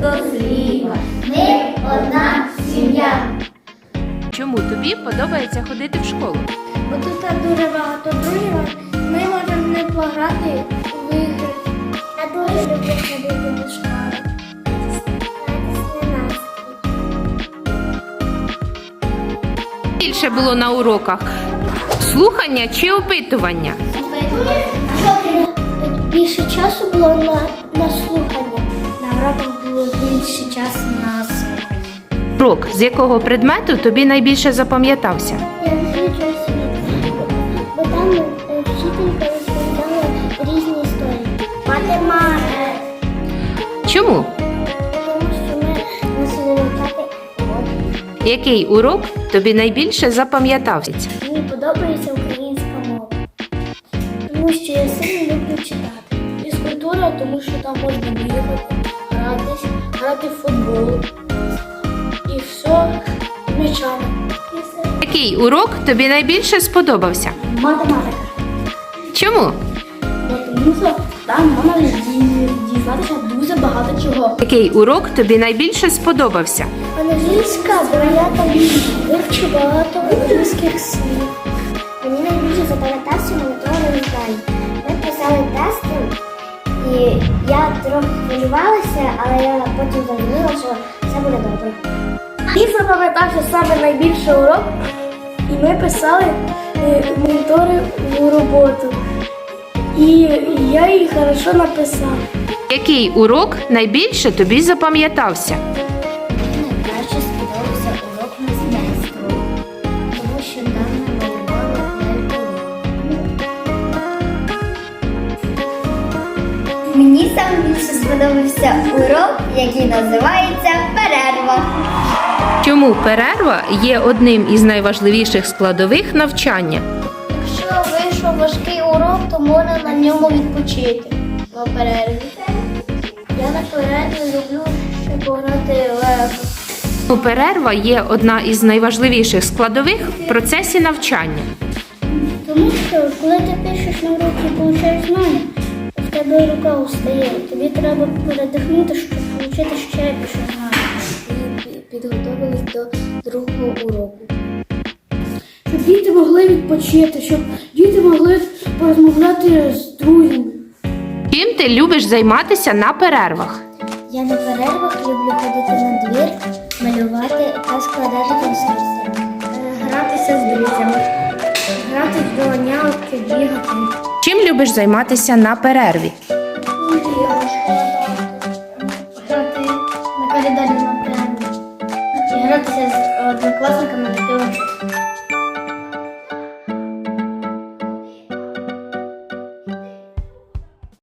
до сліва. Ми одна сім'я. Чому тобі подобається ходити в школу? Бо тут так дуже багато друзів. Ми можемо не пограти в ігри. Я дуже люблю ходити до школи. Більше було на уроках слухання чи опитування? Більше часу було на, на слухання. На уроках більше часу на слухання. Урок з якого предмету тобі найбільше запам'ятався? Я люблю світ, бо там е, вчителька розповідала різні історії. Математика. Чому? Тому що ми мусили вивчати. Який урок тобі найбільше запам'ятався? Мені подобається українська мова. Тому що я сильно люблю читати. Фізкультура, тому що там можна бігати, гратись, грати в футбол. І все м'ячами. Який урок тобі найбільше сподобався? Математика. Чому? Тому що там можна ді- дізнатися дуже багато чого. Який урок тобі найбільше сподобався? Англійська, бо я там вивчу багато англійських слів. Мені найбільше запам'ятався моніторинг знань. Ми писали тести, і я трохи хвилювалася, але я потім зрозуміла, що все буде добре. Мені запам'ятався саме найбільший урок, і ми писали монітори в роботу. І я її хорошо написав. Який урок найбільше тобі запам'ятався? Сподобався урок, який називається перерва. Чому перерва є одним із найважливіших складових навчання? Якщо вийшов важкий урок, то можна на ньому відпочити на перерві. Я на перерві люблю ще пограти лего. Перерва є одна із найважливіших складових в процесі навчання. Тому що коли ти пишеш на уроки і получаєш знання, в тебе рука устає. Тобі треба передихнути, щоб отримати ще більше знань. І підготувались до другого уроку. щоб діти могли відпочити, щоб діти могли порозмовляти з друзями. Чим ти любиш займатися на перервах? Я на перервах люблю ходити на двір, малювати та складати конструкції. Гратися з друзями, грати в долонялки, бігати. Любиш займатися на перерві? Грати на коридорі на перерві. Гратися з однокласниками на телефон.